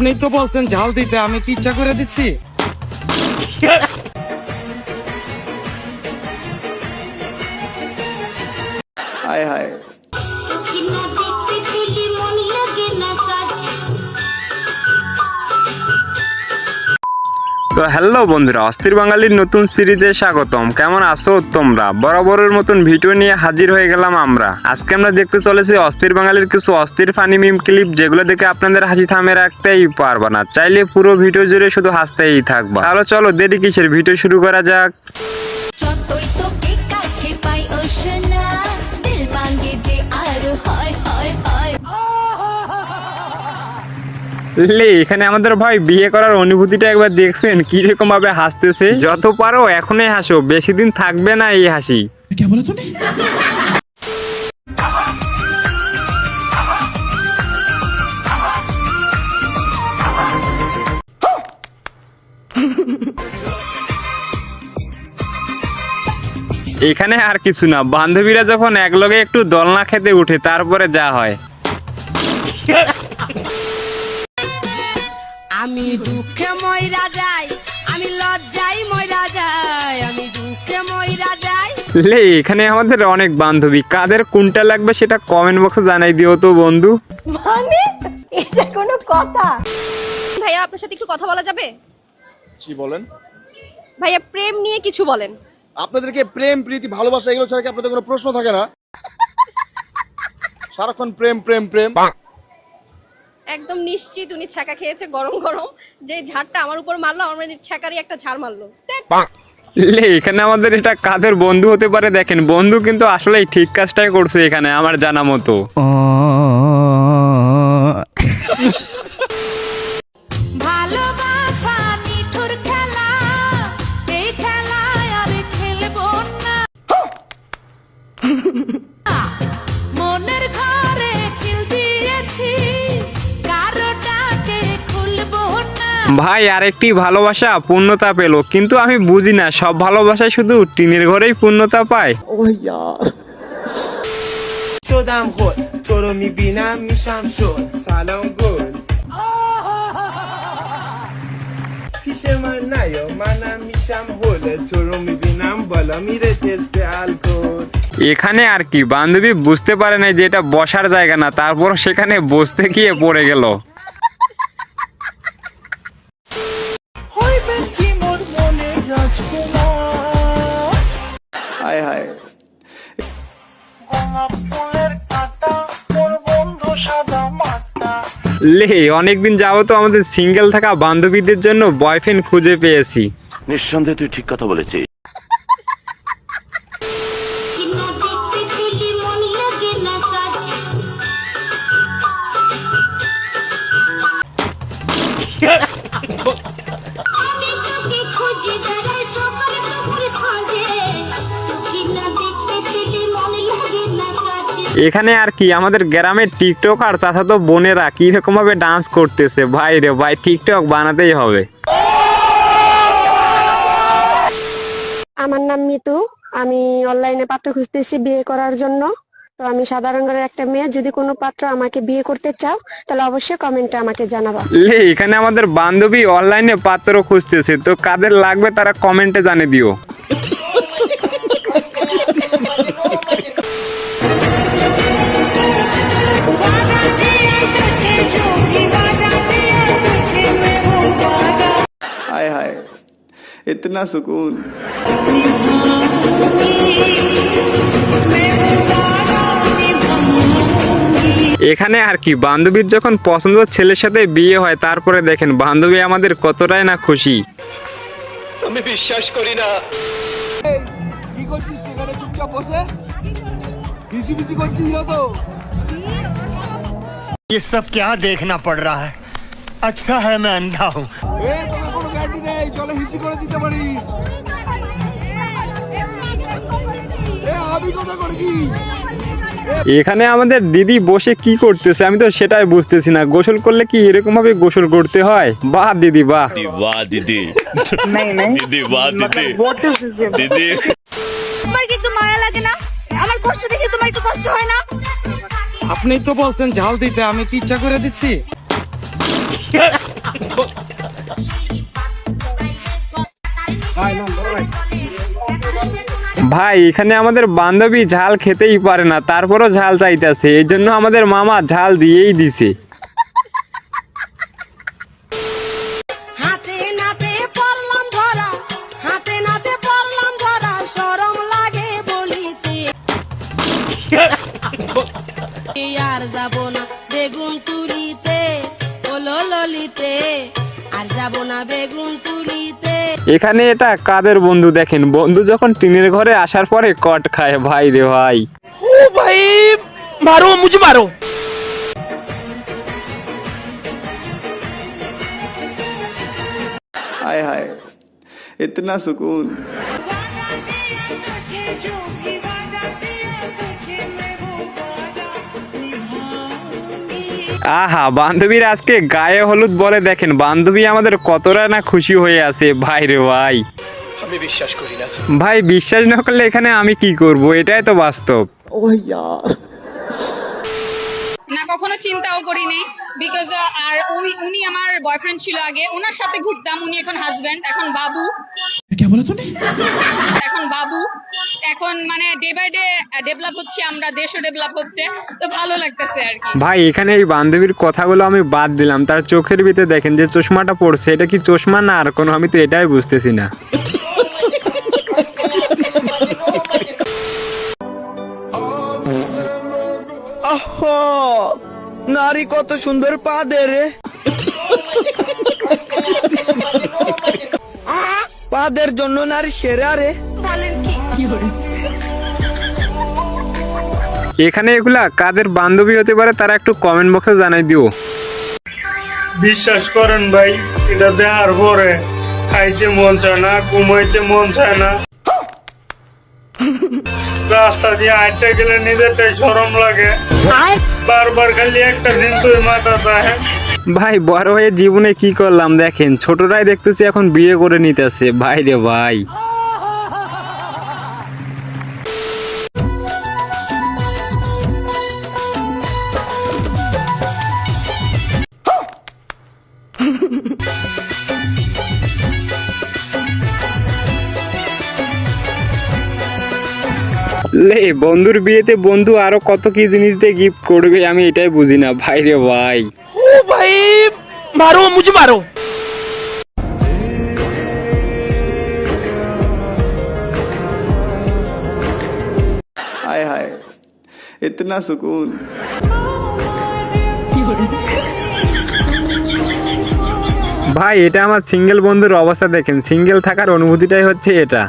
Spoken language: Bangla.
আপনি তো বলছেন ঝাল দিতে আমি কি ইচ্ছা করে দিচ্ছি? তো হ্যালো বন্ধুরা, অস্থির বাঙালির নতুন সিরিজে স্বাগতম। কেমন আছো তোমরা? বরাবরের মতন ভিডিও নিয়ে হাজির হয়ে গেলাম আমরা। আজকে আমরা দেখতে চলেছি অস্থির বাঙালির কিছু অস্থির ফানি মিম ক্লিপ যেগুলো দেখে আপনাদের হাসি থামে রাখতেই পারবা না। চাইলে পুরো ভিডিও জুড়ে শুধু হাসতেই থাকবা। তাহলে চলো দেরি কিসের? ভিডিও শুরু করা যাক। লে এখানে আমাদের ভাই বিয়ে করার অনুভূতিটা একবার দেখছেন কীরকম ভাবে হাসতেছে? যত পারো এখনই হাসো বেশি দিন থাকবে না এই হাসি। এখানে আর কিছু না বান্ধবীরা যখন একলগে একটু দলনা খেতে উঠে তারপরে যা হয়। আমি দুঃখে ময়রা যাই আমি লজ্জাই ময়রা যাই আমি দুঃখে ময়রা যাই। লে এখানে আমাদের অনেক বান্ধবী কাদের কোনটা লাগবে সেটা কমেন্ট বক্সে জানাই দিও তো বন্ধু। মানে? এটা কোনো কথা? ভাইয়া আপনার সাথে একটু কথা বলা যাবে? কি বলেন। ভাইয়া প্রেম নিয়ে কিছু বলেন। আপনাদেরকে প্রেম প্রীতি ভালোবাসা এগুলো ছাড়া কি আপনাদের কোনো প্রশ্ন থাকে না? সারাক্ষণ প্রেম প্রেম প্রেম। একদম নিশ্চিত উনি ছ্যাঁকা খেয়েছে গরম গরম। যে ঝাড়টা আমার উপর মারলো আমার ছ্যাঁকারই একটা ঝাড় মারলো। লে এখানে আমাদের এটা কাদের বন্ধু হতে পারে দেখেন বন্ধু কিন্তু আসলে ঠিক কাজটাই করছে এখানে আমার জানা মতো। ভাই আরেকটি ভালোবাসা পূর্ণতা পেল কিন্তু আমি বুঝি না সব ভালোবাসায় শুধু টিনের ঘরেই পূর্ণতা পায় شدم خود تو رو میبینم میشم شد سلام گل پیش من نیا منم میشم هول تو رو میبینم بالا میره تست الکل এখানে আর কি বান্ধবী বুঝতে পারে না যে এটা বসার জায়গা না তারপর সেখানে বসতে গিয়ে পড়ে গেল হায় হায়। লে অনেকদিন যাব তো আমাদের সিঙ্গেল থাকা বান্ধবীদের জন্য বয়ফ্রেন্ড খুঁজে পেয়েছি। নিঃসন্দেহে তুই ঠিক কথা বলেছিস। সখিনা এখানে আর কি আমাদের গ্রামের টিকটক আর চাচাতো বোনেরা কীরকম ভাবে ডান্স করতেছে ভাই রে ভাই টিকটক বানাতেই হবে। আমার নাম মিতু আমি অনলাইনে পাত্র খুঁজতেছি বিয়ে করার জন্য। তো আমি সাধারণ ঘরের একটা মেয়ে যদি কোনো পাত্র আমাকে বিয়ে করতে চাও তাহলে অবশ্যই কমেন্টে আমাকে জানাবা লে এখানে আমাদের বান্ধবী অনলাইনে পাত্র খুঁজতেছে তো কাদের লাগবে তারা কমেন্টে জানিয়ে দিও हाय हाय इतना सुकून এখানে আর কি বান্ধবীর যখন পছন্দের ছেলের সাথে বিয়ে হয় তারপরে দেখেন বান্ধবী আমাদের কতটাই না খুশি কি করছিস সেখানে চুপচাপ বসে বিসি বিসি করছিস না তো ये सब क्या देखना पड़ रहा है अच्छा है मैं अंधा हूँ এ তোকে কোনো গ্যারান্টি নেই চলে হিসি করে দিতে পারিস এ আমি কথা করেছি এখানে আমাদের দিদি বসে কি করতেছে? আমি তো সেটাই বুঝতেছি না। গোসল করলে কি এরকম ভাবে গোসল করতে হয়? বাহ দিদি বাহ। वाह दीदी दीदी वाह दीदी दीदी আপনি তো বলছেন ঝাল দিতে আমি কি ইচ্ছা করে দিচ্ছি? হয় না ভাই, এখানে আমাদের বান্ধবী ঝাল খেতেই পারে না, তারপরও ঝাল চাইতেছে, এই জন্য আমাদের মামা ঝাল দিয়েই দিছে। আর যাব না বেগুন তুলিতে ললিতে, আর যাব না বেগুন তুলিতে। এখানে এটা কাদের বন্ধু দেখেন? বন্ধু যখন টিনের ঘরে আসার পরে কট খায়। ভাই রে ভাই। ও ভাই মারো মুঝে মারো। হায় হায় ইতনা সুকুন। আহা বান্ধবীর আজকে গায়ে হলুদ বলে দেখেন বান্ধবী আমাদের কতটা না খুশি হয়ে আছে ভাই রে ভাই আমি বিশ্বাস করি না ভাই বিশ্বাস না করলে এখানে আমি কি করব এটাই তো বাস্তব ओह यार না কখনো চিন্তাও করিনি বিকজ আর উনি উনি আমার বয়ফ্রেন্ড ছিল আগে ওনার সাথে ঘুরতাম উনি এখন হাজবেন্ড এখন বাবু এখন বাবু এখন মানে ডে বাই ডে ডেভেলপ হচ্ছে আমরা দেশও ডেভেলপ হচ্ছে তো ভালো লাগতেছে আর কি। ভাই এখানে এই বান্ধবীর কথাগুলো আমি বাদ দিলাম। তার চোখের ভিতরে দেখেন যে চশমাটা পড়ছে এটা কি চশমা না আর কোনো? আমি তো এটাই বুঝতেছি না। নারী কত সুন্দর পা দে রে। পাদের জন্য নারী সেরা রে। এখানে এগুলা কাদের বান্ধবী হতে পারে তারা একটু কমেন্ট বক্সে জানাই দিও। বিশ্বাস করেন ভাই এটা দেখার পরে খাইতে মন চায় না ঘুমাইতে মন চায় না। রাস্তা দিয়ে হাঁটতে গেলে নিজেরটাই সরম লাগে। বারবার খালি একটা দিন তুই মাথা ভাই বড় হয়ে জীবনে কি করলাম দেখেন ছোটরাই দেখতেছি এখন বিয়ে করে নিতেছে। ভাই রে ভাই। লে বন্ধুর বিয়েতে বন্ধু আরও কত কি জিনিস দিয়ে গিফট করবে আমি এটাই বুঝি না। ভাই রে ভাই। ও ভাই মারো মুঝে মারো। হায় হায় ইতনা সুকুন। ভাই এটা আমার সিঙ্গেল বন্ধুর অবস্থা দেখেন। সিঙ্গেল থাকার অনুভূতিটাই হচ্ছে এটা।